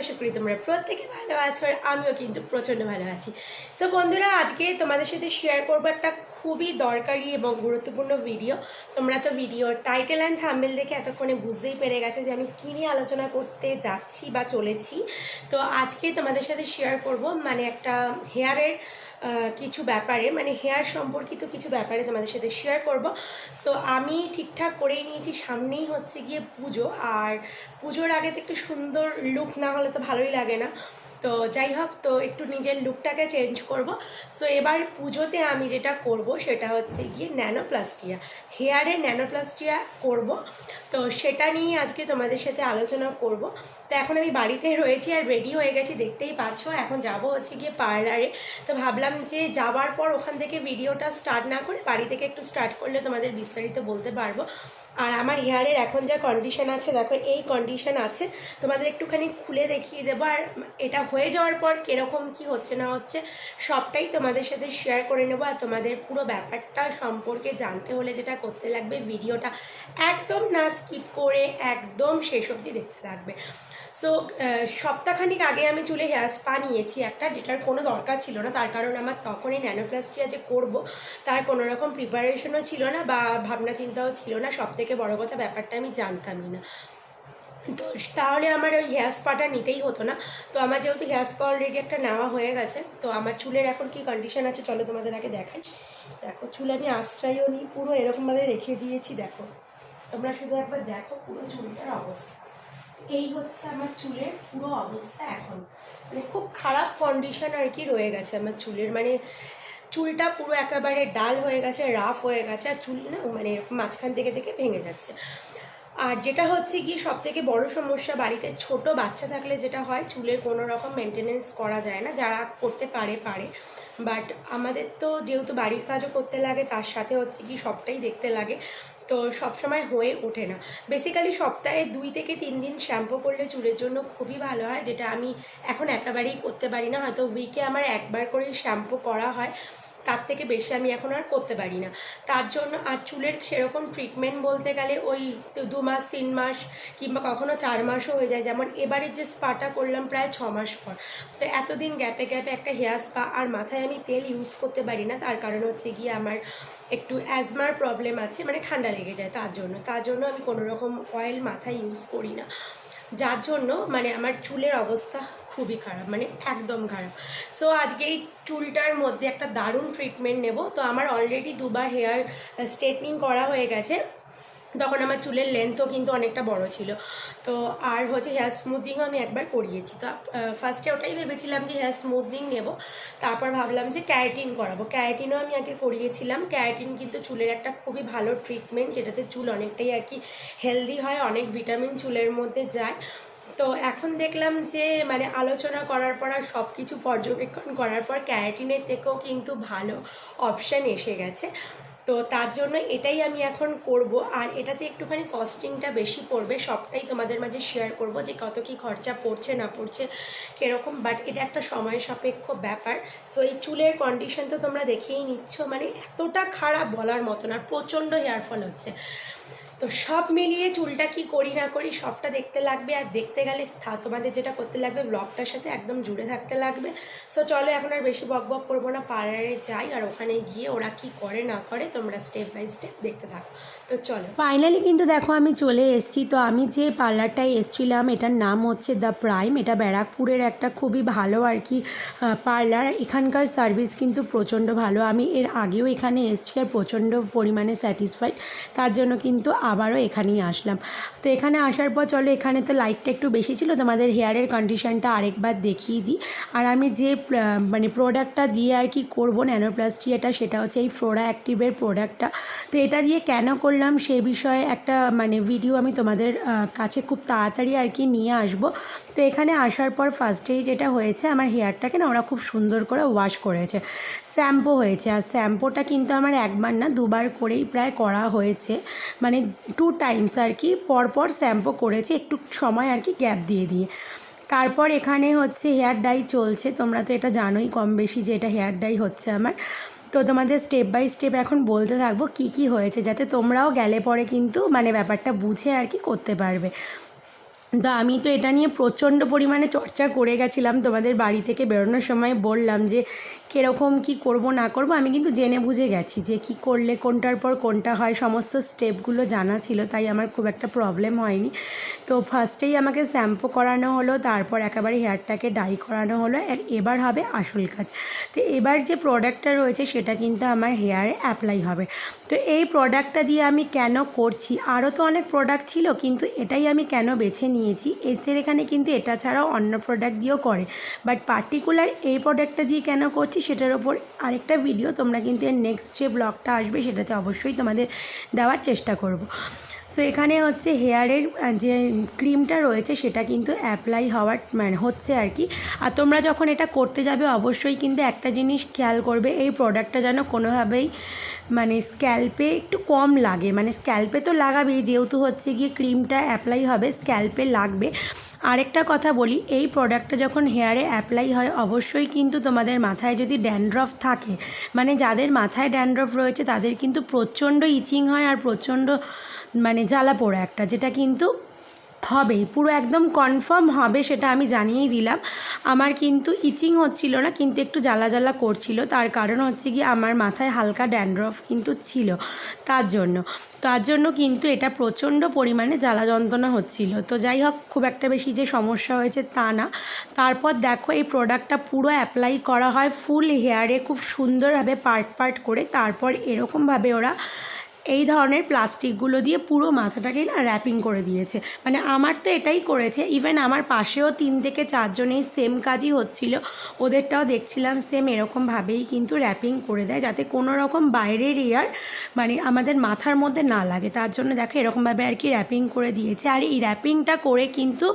আশা করি তোমরা প্রত্যেকে ভালো আছো আর আমিও কিন্তু প্রচণ্ড ভালো আছি। সো বন্ধুরা, আজকে তোমাদের সাথে শেয়ার করব একটা খুবই দরকারি এবং গুরুত্বপূর্ণ ভিডিও তোমরা তো ভিডিওর টাইটেল অ্যান্ড থাম্বেল দেখে এতক্ষণে বুঝতেই পেরে গেছো যে আমি কী নিয়ে আলোচনা করতে যাচ্ছি বা চলেছি। তো আজকে তোমাদের সাথে শেয়ার করব মানে একটা হেয়ারের কিছু ব্যাপারে মানে হেয়ার সম্পর্কিত কিছু ব্যাপারে তোমাদের সাথে শেয়ার করব। সো আমি ঠিকঠাক করেই নিয়েছি, সামনেই হচ্ছে গিয়ে পুজো। আর পুজোর আগে তো একটু সুন্দর লুক না হলে তো ভালোই লাগে না। তো যাই হোক তো একটু নিজের লুকটাকে চেঞ্জ করব। সো এবার পুজোতে আমি যেটা করব সেটা হচ্ছে গিয়ে ন্যানোপ্লাস্টিয়া হেয়ারের ন্যানোপ্লাস্টিয়া করব। তো সেটা নিয়ে আজকে তোমাদের সাথে আলোচনা করব। তো এখন আমি বাড়িতে রয়েছি আর রেডি হয়ে গেছি, দেখতেই পাচ্ছ। এখন যাব হচ্ছে গিয়ে পার্লারে তো ভাবলাম যে যাওয়ার পর ওখান থেকে ভিডিওটা স্টার্ট না করে বাড়ি থেকে একটু স্টার্ট করলে তোমাদের বিস্তারিত বলতে পারব। আর আমার হেয়ারের এখন যা কন্ডিশন আছে, দেখো এই কন্ডিশন আছে, তোমাদের একটুখানি খুলে দেখিয়ে দেবো। আর এটা হয়ে যাওয়ার পর কীরকম কি হচ্ছে না হচ্ছে, সবটাই তোমাদের সাথে শেয়ার করে নেব। আর তোমাদের পুরো ব্যাপারটা সম্পর্কে জানতে হলে যেটা করতে লাগবে, ভিডিওটা একদম না স্কিপ করে একদম শেষ অবধি দেখতে লাগবে সো সপ্তাহখানিক আগে আমি চুলে হেয়ার স্পা নিয়েছি একটা, যেটার কোনো দরকার ছিল না। তার কারণ আমার তখনই ন্যানোপ্লাস্টিয়া যে করব, তার কোনো রকম প্রিপারেশনও ছিল না বা ভাবনা চিন্তাও ছিল না। সব থেকে বড় কথা, ব্যাপারটা আমি জানতামই না। তো তাহলে আমার ওই হেয়ার স্পাটা নিতেই হতো না। তো আমার যেহেতু হেয়ার স্পা অলরেডি একটা নেওয়া হয়ে গেছে, তো আমার চুলের এখন কি কন্ডিশন আছে চলো তোমাদের আগে দেখাই। দেখো, চুল আমি আশ্রয়ও নিই, পুরো এরকমভাবে রেখে দিয়েছি, দেখো। তোমরা শুধু একবার দেখো পুরো চুলটার অবস্থা। এই হচ্ছে আমার চুলের পুরো অবস্থা এখন। মানে খুব খারাপ কন্ডিশন আর কি রয়ে গেছে আমার চুলের। মানে চুলটা পুরো একেবারে ডাল হয়ে গেছে রাফ হয়ে গেছে, আর চুল না মানে মাঝখান থেকে থেকে ভেঙে যাচ্ছে। আর যেটা হচ্ছে কি সব থেকে বড় সমস্যা বাড়িতে, ছোট বাচ্চা থাকলে যেটা হয়, চুলের কোনো রকম মেনটেনেন্স করা যায় না, যারা করতে পারে পারে। বাট আমাদের তো যেহেতু বাড়ির কাজও করতে লাগে, তার সাথে হচ্ছে কি, সবটাই দেখতে লাগে। তো সবসময় হয়ে ওঠে না। বেসিক্যালি সপ্তাহে দুই থেকে তিন দিন শ্যাম্পু করলে চুলের জন্য খুবই ভালো হয়, যেটা আমি এখন একেবারেই করতে পারি না। হয়তো উইকে আমার একবার করে শ্যাম্পু করা হয়। তার থেকে বেশি আমি এখন আর করতে পারি না। তার জন্য আর চুলের সেরকম ট্রিটমেন্ট বলতে গেলে ওই দু মাস, তিন মাস কিংবা কখনো চার মাসও হয়ে যায়। যেমন এবারে যে স্পাটা করলাম প্রায় ছ মাস পর। তো এতদিন গ্যাপে গ্যাপে একটা হেয়ার স্পা আর মাথায় আমি তেল ইউজ করতে পারি না। তার কারণ হচ্ছে গিয়ে আমার একটু অ্যাজমার প্রবলেম আছে মানে ঠান্ডা লেগে যায় তার জন্য। তার জন্য আমি কোনো রকম অয়েল মাথায় ইউজ করি না। যার জন্য মানে আমার চুলের অবস্থা খুবই খারাপ মানে একদম খারাপ। সো আজকে এই চুলটার মধ্যে একটা দারুণ ট্রিটমেন্ট নেব। তো আমার অলরেডি দুবার হেয়ার স্ট্রেটনিং করা হয়ে গেছে। তখন আমার চুলের লেন্থও কিন্তু অনেকটা বড় ছিল। তো আর হচ্ছে হেয়ার স্মুথিংও আমি একবার করিয়েছি। তো ফার্স্টে ওটাই ভেবেছিলাম যে হেয়ার স্মুথিং নেব। তারপর ভাবলাম যে ক্যারাটিন করাবো। ক্যারাটিনও আমি আগে করিয়েছিলাম। ক্যারাটিন কিন্তু চুলের একটা খুবই ভালো ট্রিটমেন্ট যেটাতে চুল অনেকটাই আর কি হেলদি হয়, অনেক ভিটামিন চুলের মধ্যে যায়। তো এখন দেখলাম যে মানে আলোচনা করার পর আর সব কিছু পর্যবেক্ষণ করার পর ক্যারাটিনের থেকেও কিন্তু ভালো অপশান এসে গেছে। তো তার জন্য এটাই আমি এখন করব। আর এটাতে একটুখানি কস্টিংটা বেশি পড়বে, সবটাই তোমাদের মাঝে শেয়ার করব যে কত কি খরচা পড়ছে, না পড়ছে, কীরকম। বাট এটা একটা সময় সাপেক্ষ ব্যাপার। সো এই চুলের কন্ডিশন তো তোমরা দেখেই নিচ্ছ। মানে এতটা খারাপ বলার মতো না, প্রচণ্ড হেয়ারফল হচ্ছে। তো সব মিলিয়ে চুলটা কি করি না করি সবটা দেখতে লাগবে আর দেখতে গেলে তোমাদের যেটা করতে লাগবে ব্লগটার সাথে একদম জুড়ে থাকতে লাগবে। সো চলো এখন আর বেশি বক বক করব না, পার্লারে যাই আর ওখানে গিয়ে ওরা কি করে না করে তোমরা স্টেপ বাই স্টেপ দেখতে থাকো। তো চলো। ফাইনালি কিন্তু দেখো আমি চলে এসেছি। তো আমি যে পার্লারটায় এসেছিলাম এটার নাম হচ্ছে দ্য প্রাইম এটা ব্যারাকপুরের একটা খুবই ভালো আর কি পার্লার। এখানকার সার্ভিস কিন্তু প্রচণ্ড ভালো। আমি এর আগেও এখানে এসেছি আর প্রচণ্ড পরিমাণে স্যাটিসফাইড তার জন্য কিন্তু আবারও এখানেই আসলাম। তো এখানে আসার পর চলো এখানে তো লাইটটা একটু বেশি ছিল, তোমাদের হেয়ারের কন্ডিশনটা আরেকবার দেখিয়ে দিই। আর আমি যে মানে প্রোডাক্টটা দিয়ে আর কি করব ন্যানোপ্লাস্টিয়াটা সেটা হচ্ছে এই ফ্লোরা অ্যাক্টিভের প্রোডাক্টটা তো এটা দিয়ে কেন করলাম সে বিষয়ে একটা মানে ভিডিও আমি তোমাদের কাছে খুব তাড়াতাড়ি আর কি নিয়ে আসব। তো এখানে আসার পর ফার্স্টেই যেটা হয়েছে, আমার হেয়ারটাকে না ওরা খুব সুন্দর করে ওয়াশ করেছে। শ্যাম্পু হয়েছে, আর শ্যাম্পুটা কিন্তু আমার একবার না দুবার করেই প্রায় করা হয়েছে। মানে টু টাইমস আর কি পরপর শ্যাম্পু করেছি, একটু সময় আর কি গ্যাপ দিয়ে দিয়ে। তারপর এখানে হচ্ছে হেয়ার ডাই চলছে, তোমরা তো এটা জানোই কম বেশি যে এটা হেয়ার ডাই হচ্ছে আমার। তো তোমাদের স্টেপ বাই স্টেপ এখন বলতে থাকব কি কি হয়েছে, যাতে তোমরাও গেলে পরে কিন্তু মানে ব্যাপারটা বুঝে আর কি করতে পারবে। তো আমি তো এটা নিয়ে প্রচণ্ড পরিমাণে চর্চা করে গেছিলাম তোমাদের বাড়ি থেকে বেরোনোর সময় বললাম যে, কীরকম কি করব, না করব? আমি কিন্তু জেনে বুঝে গেছি যে, কি করলে, কোনটার পর কোনটা হয়, সমস্ত স্টেপগুলো জানা ছিল, তাই আমার খুব একটা প্রবলেম হয়নি। তো ফার্স্টেই আমাকে শ্যাম্পু করানো হলো, তারপর একেবারে হেয়ারটাকে ডাই করানো হলো, আর এবার হবে আসল কাজ। তো এবার যে প্রোডাক্টটা রয়েছে, সেটা কিন্তু আমার হেয়ারে অ্যাপ্লাই হবে। তো এই প্রোডাক্টটা দিয়ে আমি কেন করছি? আরও তো অনেক প্রোডাক্ট ছিল, কিন্তু এটাই আমি কেন বেছে নিয়েছি। এসের এখানে কিন্তু এটা ছাড়াও অন্য প্রোডাক্ট দিয়েও করে। বাট পার্টিকুলার এই প্রোডাক্টটা দিয়ে কেন করছি সেটার ওপর আরেকটা ভিডিও তোমরা কিন্তু এর নেক্সট যে ব্লগটা আসবে সেটাতে অবশ্যই তোমাদের দেওয়ার চেষ্টা করব। সো এখানে হচ্ছে হেয়ারের যে ক্রিমটা রয়েছে, সেটা কিন্তু অ্যাপ্লাই হওয়ার মানে হচ্ছে আর কি। আর তোমরা যখন এটা করতে যাবে, অবশ্যই কিন্তু একটা জিনিস খেয়াল করবে, এই প্রোডাক্টটা যেন কোনোভাবেই মানে স্ক্যাল্পে একটু কম লাগে। মানে স্ক্যাল্পে তো লাগাবেই, যেহেতু হচ্ছে গিয়ে ক্রিমটা অ্যাপ্লাই হবে স্ক্যাল্পে লাগবে। আরেকটা কথা বলি, এই প্রোডাক্টটা যখন হেয়ারে অ্যাপ্লাই হয়, অবশ্যই কিন্তু তোমাদের মাথায় যদি ড্যান্ড্রফ থাকে মানে যাদের মাথায় ড্যান্ড্রফ রয়েছে, তাদের কিন্তু প্রচণ্ড ইচিং হয় আর প্রচণ্ড মানে জ্বালা পোড়া একটা, যেটা কিন্তু হবেই পুরো একদম কনফার্ম হবে সেটা আমি জানিয়েই দিলাম। আমার কিন্তু ইচিং হচ্ছিল না, কিন্তু একটু জ্বালা জ্বালা করছিল, তার কারণ হচ্ছে কি আমার মাথায় হালকা ড্যান্ড্রফ কিন্তু ছিল তার জন্য। তার জন্য কিন্তু এটা প্রচণ্ড পরিমাণে জ্বালা যন্ত্রণা হচ্ছিল। তো যাই হোক, খুব একটা বেশি যে সমস্যা হয়েছে তা না। তারপর দেখো এই প্রোডাক্টটা পুরো অ্যাপ্লাই করা হয় ফুল হেয়ারে খুব সুন্দরভাবে পার্ট পার্ট করে, তারপর এরকমভাবে ওরা এই ধরনের প্লাস্টিকগুলো দিয়ে পুরো মাথাটাকেই না র্যাপিং করে দিয়েছে। মানে আমার তো এটাই করেছে। ইভেন আমার পাশেও তিন থেকে চারজনেই সেম কাজই হচ্ছিল। ওদেরটাও দেখছিলাম সেম এরকমভাবেই কিন্তু র্যাপিং করে দেয় যাতে কোনো রকম বাইরের এয়ার মানে আমাদের মাথার মধ্যে না লাগে। তার জন্য দেখো এরকমভাবে আর কি র্যাপিং করে দিয়েছে। আর এই র্যাপিংটা করে কিন্তু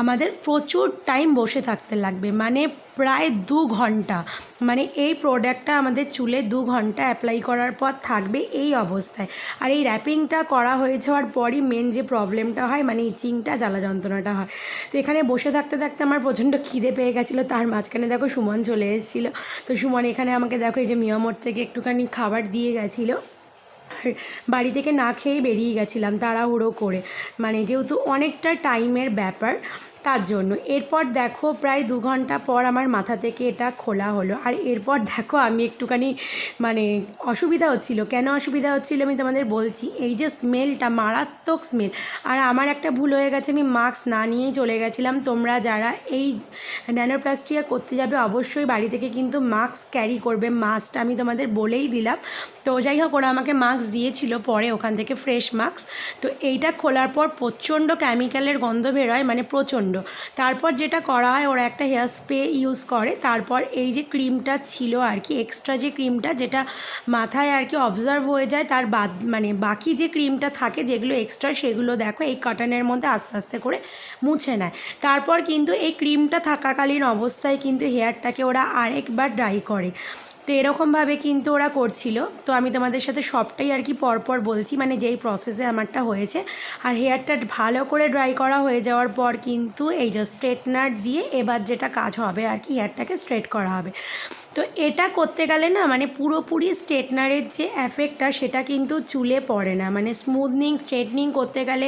আমাদের প্রচুর টাইম বসে থাকতে লাগবে। মানে প্রায় দু ঘণ্টা। মানে এই প্রোডাক্টটা আমাদের চুলে দু ঘণ্টা অ্যাপ্লাই করার পর থাকবে এই অবস্থায়। আর এই র্যাপিংটা করা হয়ে যাওয়ার পরই মেন যে প্রবলেমটা হয় মানে ইচিংটা জ্বালা যন্ত্রণাটা হয়। তো এখানে বসে থাকতে থাকতে আমার প্রচণ্ড খিদে পেয়ে গেছিল। তার মাঝখানে দেখো সুমন চলে এসেছিল। তো সুমন এখানে আমাকে দেখো এই যে মিয়ামোর থেকে একটুখানি খাবার দিয়ে গেছিল। আর বাড়ি থেকে না খেয়েই বেরিয়ে গেছিলাম, তাড়াহুড়ো করে। মানে যেহেতু অনেকটা টাইমের ব্যাপার তার জন্য। এরপর দেখো প্রায় দু ঘণ্টা পর আমার মাথা থেকে এটা খোলা হলো। আর এরপর দেখো আমি একটুখানি মানে অসুবিধা হচ্ছিল। কেন অসুবিধা হচ্ছিল আমি তোমাদের বলছি? এই যে স্মেলটা মারাত্মক স্মেল আর আমার একটা ভুল হয়ে গেছে, আমি মাস্ক না নিয়েই চলে গেছিলাম। তোমরা যারা এই ন্যানোপ্লাস্টিয়া করতে যাবে অবশ্যই বাড়ি থেকে কিন্তু মাস্ক ক্যারি করবে। মাস্ক আমি তোমাদের বলেই দিলাম। তো যাই হোক, ওরা আমাকে মাস্ক দিয়েছিল পরে, ওখান থেকে ফ্রেশ মাস্ক তো এইটা খোলার পর প্রচণ্ড কেমিক্যালের গন্ধ বেরোয় মানে প্রচণ্ড। তারপর যেটা করা হয়, ওরা একটা হেয়ার স্প্রে ইউজ করে। তারপর এই যে ক্রিমটা ছিল আর কি এক্সট্রা যে ক্রিমটা যেটা মাথায় আর কি অবজার্ভ হয়ে যায়, তার বাদ মানে বাকি যে ক্রিমটা থাকে, যেগুলো এক্সট্রা সেগুলো দেখো, এই কটনের মধ্যে আস্তে আস্তে করে মুছে নেয়। তারপর কিন্তু এই ক্রিমটা থাকাকালীন অবস্থায় কিন্তু হেয়ারটাকে ওরা আরেকবার ড্রাই করে। তো এরকমভাবে কিন্তু ওরা করছিল। তো আমি তোমাদের সাথে সবটাই আর কি পরপর বলছি মানে যেই প্রসেসে আমারটা হয়েছে। আর হেয়ারটা ভালো করে ড্রাই করা হয়ে যাওয়ার পর কিন্তু এই যে স্ট্রেটনার দিয়ে এবার যেটা কাজ হবে আর কি হেয়ারটাকে স্ট্রেট করা হবে। তো এটা করতে গেলে না মানে পুরোপুরি স্ট্রেটনারের যে এফেক্টটা সেটা কিন্তু চুলে পড়ে না। মানে স্মুথনিং স্ট্রেটনিং করতে গেলে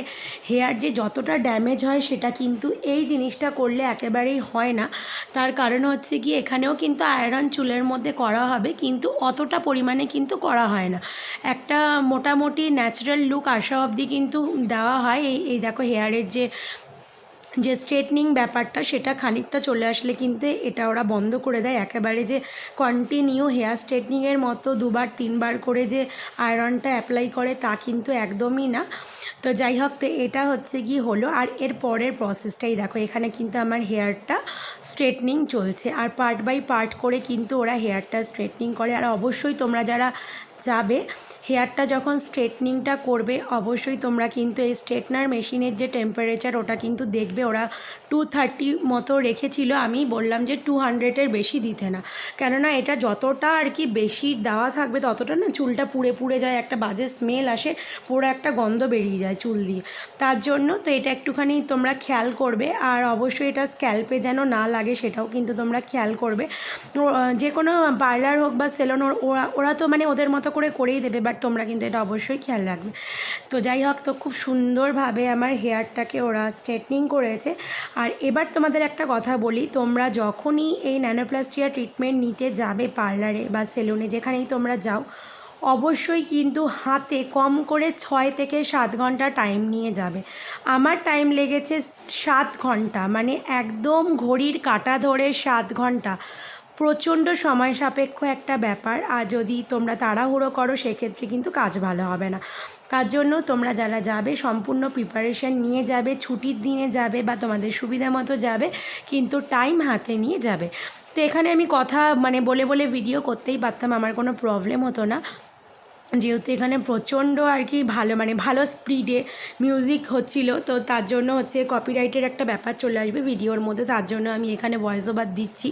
হেয়ার যে যতটা ড্যামেজ হয় সেটা কিন্তু এই জিনিসটা করলে একেবারেই হয় না। তার কারণ হচ্ছে কি, এখানেও কিন্তু আয়রন চুলের মধ্যে করা হবে কিন্তু অতটা পরিমাণে কিন্তু করা হয় না। একটা মোটামুটি ন্যাচারাল লুক আসা অবধি কিন্তু দেওয়া হয়। এই এই দেখো হেয়ারের যে যে স্ট্রেটনিং ব্যাপারটা, সেটা খানিকটা চলে আসলে কিন্তু এটা ওরা বন্ধ করে দেয়। একেবারে যে কন্টিনিউ হেয়ার স্ট্রেটনিংয়ের মতো দুবার, তিনবার করে যে আয়রনটা অ্যাপ্লাই করে তা কিন্তু একদমই না। তো যাই হোক, তো এটা হচ্ছে কি হলো। আর এর পরের প্রসেসটাই দেখো, এখানে কিন্তু আমার হেয়ারটা স্ট্রেটনিং চলছে। আর পার্ট বাই পার্ট করে কিন্তু ওরা হেয়ারটা স্ট্রেটনিং করে। আর অবশ্যই তোমরা যারা যাবে, হেয়ারটা যখন স্ট্রেটনিংটা করবে, অবশ্যই তোমরা কিন্তু এই স্ট্রেটনার মেশিনের যে টেম্পারেচার ওটা কিন্তু দেখবে, ওরা টু থার্টি মতো রেখেছিল, আমি বললাম যে টু হান্ড্রেডের বেশি দিতে না। কেননা এটা যতটা আর কি বেশি দেওয়া থাকবে, ততটা না চুলটা পুড়ে পুড়ে যায়, একটা বাজে স্মেল আসে, পুরো একটা গন্ধ বেরিয়ে যায় চুল দিয়ে। তার জন্য তো এটা একটুখানি তোমরা খেয়াল করবে, আর অবশ্যই এটা স্ক্যাল্পে যেন না লাগে সেটাও কিন্তু তোমরা খেয়াল করবে। যে কোনো পার্লার হোক বা সেলন ওরা ওরা তো মানে ওদের মতো করে করেই দেবে বাট তোমরা কিন্তু এটা অবশ্যই খেয়াল রাখবে। তো যাই হোক, তো খুব সুন্দরভাবে আমার হেয়ারটাকে ওরা স্ট্রেটনিং করেছে। আর এবার তোমাদের একটা কথা বলি, তোমরা যখনই এই ন্যানোপ্লাস্টিয়া ট্রিটমেন্ট নিতে যাবে পার্লারে বা সেলুনে যেখানেই তোমরা যাও, অবশ্যই কিন্তু হাতে কম করে ছয় থেকে সাত ঘণ্টা টাইম নিয়ে যাবে। আমার টাইম লেগেছে সাত ঘণ্টা মানে একদম ঘড়ির কাটা ধরে সাত ঘণ্টা। প্রচণ্ড সময় সাপেক্ষ একটা ব্যাপার। আর যদি তোমরা তাড়াহুড়ো করো, সেক্ষেত্রে কিন্তু কাজ ভালো হবে না। তার জন্য তোমরা যারা যাবে, সম্পূর্ণ প্রিপারেশান নিয়ে যাবে, ছুটির দিনে যাবে বা তোমাদের সুবিধা মতো যাবে, কিন্তু টাইম হাতে নিয়ে যাবে। তো এখানে আমি কথা মানে বলে বলে ভিডিও করতেই পারতাম, আমার কোনো প্রবলেম হতো না। যেহেতু এখানে প্রচণ্ড আর কি ভালো মানে ভালো স্পিডে মিউজিক হচ্ছিল, তো তার জন্য হচ্ছে কপিরাইটের একটা ব্যাপার চলে আসবে ভিডিওর মধ্যে, তার জন্য আমি এখানে ভয়েস ওভার দিচ্ছি।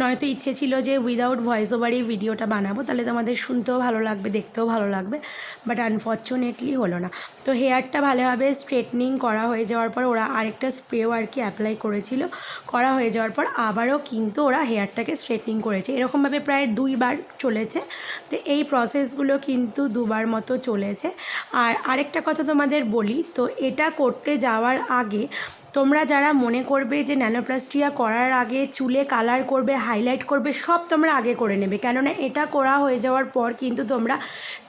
নয়তো ইচ্ছে ছিল যে উইদাউট ভয়েস ওভারই ভিডিওটা বানাবো, তাহলে তোমাদের শুনতেও ভালো লাগবে, দেখতেও ভালো লাগবে বাট আনফর্চুনেটলি হলো না। তো হেয়ারটা ভালোভাবে স্ট্রেটনিং করা হয়ে যাওয়ার পর ওরা আরেকটা স্প্রেও আর কি অ্যাপ্লাই করেছিল, করা হয়ে যাওয়ার পর আবারও কিন্তু ওরা হেয়ারটাকে স্ট্রেটনিং করেছে। এরকমভাবে প্রায় দুইবার চলেছে, তো এই প্রসেসগুলো কিন্তু দুবার মতো চলেছে। আর আরেকটা কথা তোমাদের বলি তো এটা করতে যাওয়ার আগে তোমরা যারা মনে করবে যে ন্যানোপ্লাস্টিয়া করার আগে চুলে কালার করবে, হাইলাইট করবে, সব তোমরা আগে করে নেবে। কেননা এটা করা হয়ে যাওয়ার পর কিন্তু তোমরা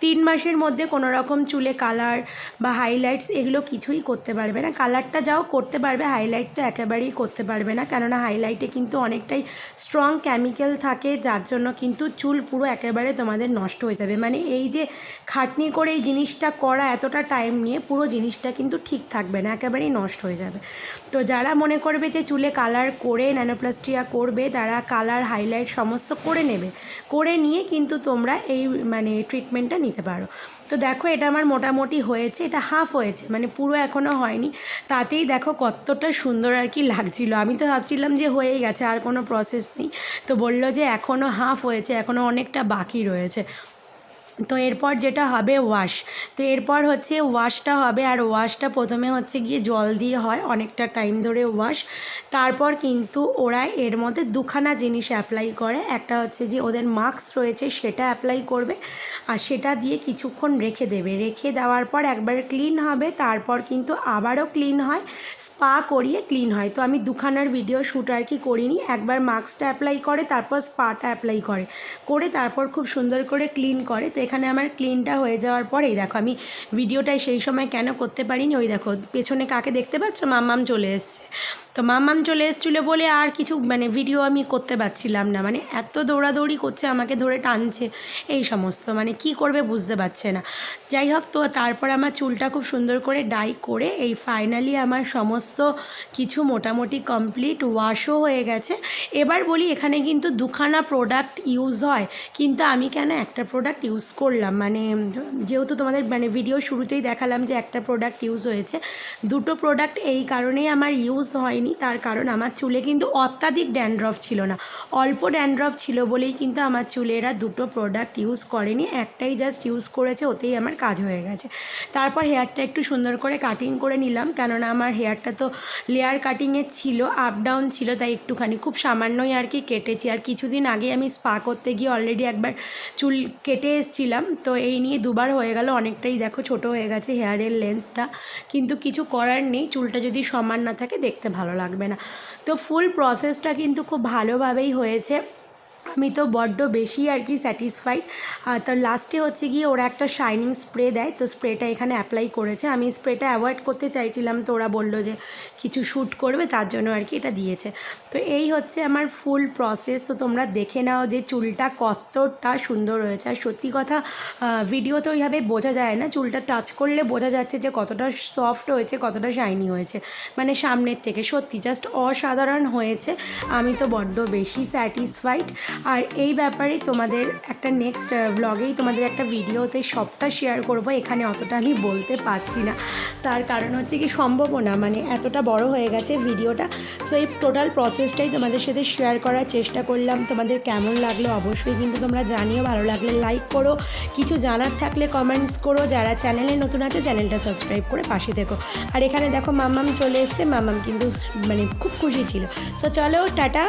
তিন মাসের মধ্যে কোনো রকম চুলে কালার বা হাইলাইটস এগুলো কিছুই করতে পারবে না। কালারটা যাও করতে পারবে, হাইলাইট তো একেবারেই করতে পারবে না। কেননা হাইলাইটে কিন্তু অনেকটাই স্ট্রং কেমিক্যাল থাকে, যার জন্য কিন্তু চুল পুরো একেবারে তোমাদের নষ্ট হয়ে যাবে। মানে এই যে খাটনি করে এই জিনিসটা করা এতটা টাইম নিয়ে পুরো জিনিসটা কিন্তু ঠিক থাকবে না, একেবারেই নষ্ট হয়ে যাবে। তো যারা মনে করবে যে চুলে কালার করে ন্যানোপ্লাস্টিয়া করবে, তারা কালার হাইলাইট সমস্ত করে নেবে। করে নিয়ে কিন্তু তোমরা এই মানে ট্রিটমেন্টটা নিতে পারো। তো দেখো, এটা আমার মোটামুটি হয়েছে, এটা হাফ হয়েছে মানে পুরো এখনও হয়নি। তাতেই দেখো কতটা সুন্দর আর কি লাগছিল। আমি তো ভাবছিলাম যে হয়েই গেছে, আর কোনো প্রসেস নেই। তো বলল যে এখনও হাফ হয়েছে এখনও অনেকটা বাকি রয়েছে। তো এরপর যেটা হবে ওয়াশ তো এরপর হচ্ছে ওয়াশটা হবে আর ওয়াশটা প্রথমে হচ্ছে গিয়ে জল দিয়ে হয় অনেকটা টাইম ধরে ওয়াশ তারপর কিন্তু ওরা এর মধ্যে দুখানা জিনিস অ্যাপ্লাই করে, একটা হচ্ছে যে ওদের মাস্ক রয়েছে সেটা অ্যাপ্লাই করবে আর সেটা দিয়ে কিছুক্ষণ রেখে দেবে। রেখে দেওয়ার পর একবার ক্লিন হবে, তারপর কিন্তু আবারও ক্লিন হয় স্পা করিয়ে ক্লিন হয়। তো আমি দুখানার ভিডিও শ্যুট আর কি করিনি, একবার মাস্কটা অ্যাপ্লাই করে, তারপর স্পাটা অ্যাপ্লাই করে। করে তারপর খুব সুন্দর করে ক্লিন করে, তো এখানে আমার ক্লিনটা হয়ে যাওয়ার পরেই দেখো আমি ভিডিওটাই সেই সময় কেন করতে পারিনি? ওই দেখো, পেছনে কাকে দেখতে পাচ্ছ? মাম্মাম চলে এসছে। তো মাম্মাম চলে এসেছিল বলে আর কিছু মানে ভিডিও আমি করতে পারছিলাম না। মানে এত দৌড়াদৌড়ি করছে, আমাকে ধরে টানছে, এই সমস্ত। মানে কি করবে বুঝতে পারছে না। যাই হোক, তো তারপর আমার চুলটা খুব সুন্দর করে ডাই করে এই ফাইনালি আমার সমস্ত কিছু মোটামুটি কমপ্লিট ওয়াশও হয়ে গেছে। এবার বলি, এখানে কিন্তু দুখানা প্রোডাক্ট ইউজ হয়। কিন্তু আমি কেন একটা প্রোডাক্ট ইউজ করলাম। মানে যেহেতু তোমাদের মানে ভিডিও শুরুতেই দেখালাম যে একটা প্রোডাক্ট ইউজ হয়েছে। দুটো প্রোডাক্ট এই কারণেই আমার ইউজ হয়নি। তার কারণ আমার চুলে কিন্তু অত্যাধিক ড্যান্ড্রফ ছিল না। অল্প ড্যান্ড্রফ ছিল বলেই কিন্তু আমার চুলে এরা দুটো প্রোডাক্ট ইউজ করেনি। একটাই জাস্ট ইউজ করেছে, ওতেই আমার কাজ হয়ে গেছে। তারপর হেয়ারটা একটু সুন্দর করে কাটিং করে নিলাম। কেননা আমার হেয়ারটা তো লেয়ার কাটিংয়ে ছিল আপ ডাউন ছিল, তাই একটুখানি খুব সামান্যই আর কি কেটেছি। আর কিছুদিন আগে আমি স্পা করতে গিয়ে অলরেডি একবার চুল কেটে এসেছিলাম তো এই নিয়ে দুবার হয়ে গেল, অনেকটাই দেখো ছোট হয়ে গেছে হেয়ারের লেন্থটা কিন্তু কিছু করার নেই, চুলটা যদি সমান না থাকে দেখতে ভালো লাগবে না। তো ফুল প্রসেসটা কিন্তু খুব ভালোভাবেই হয়েছে। আমি তো বড্ড বেশি আর কি স্যাটিসফাইড তো লাস্টে হচ্ছে গিয়ে ওরা একটা শাইনিং স্প্রে দেয়, তো স্প্রেটা এখানে অ্যাপ্লাই করেছে। আমি স্প্রেটা অ্যাভয়েড করতে চাইছিলাম, তো ওরা বলল যে কিছু শ্যুট করবে, তার জন্য আর কি এটা দিয়েছে। তো এই হচ্ছে আমার ফুল প্রসেস তো তোমরা দেখে নাও যে চুলটা কতটা সুন্দর হয়েছে। আর সত্যি কথা ভিডিও তো ওইভাবে বোঝা যায় না। চুলটা টাচ করলে বোঝা যাচ্ছে যে কতটা সফট হয়েছে, কতটা শাইনি হয়েছে। মানে সামনের থেকে সত্যি জাস্ট অসাধারণ হয়েছে। আমি তো বড্ড বেশি স্যাটিসফাইড আর এই ব্যাপারে তোমাদের একটা নেক্সট ব্লগেই তোমাদের একটা ভিডিওতে সবটা শেয়ার করব, এখানে অতটা আমি বলতে পারছি না। তার কারণ হচ্ছে কি, সম্ভবও না মানে এতটা বড় হয়ে গেছে ভিডিওটা সো এই টোটাল প্রসেসটাই তোমাদের সাথে শেয়ার করার চেষ্টা করলাম। তোমাদের কেমন লাগল অবশ্যই কিন্তু তোমরা জানিও। ভালো লাগলে লাইক করো। কিছু জানার থাকলে কমেন্টস করো। যারা চ্যানেলে নতুন আছে চ্যানেলটা সাবস্ক্রাইব করে পাশে দেখো আর এখানে দেখো মামাম চলে এসছে। মামাম কিন্তু মানে খুব খুশি ছিল। সো চলো, টাটা।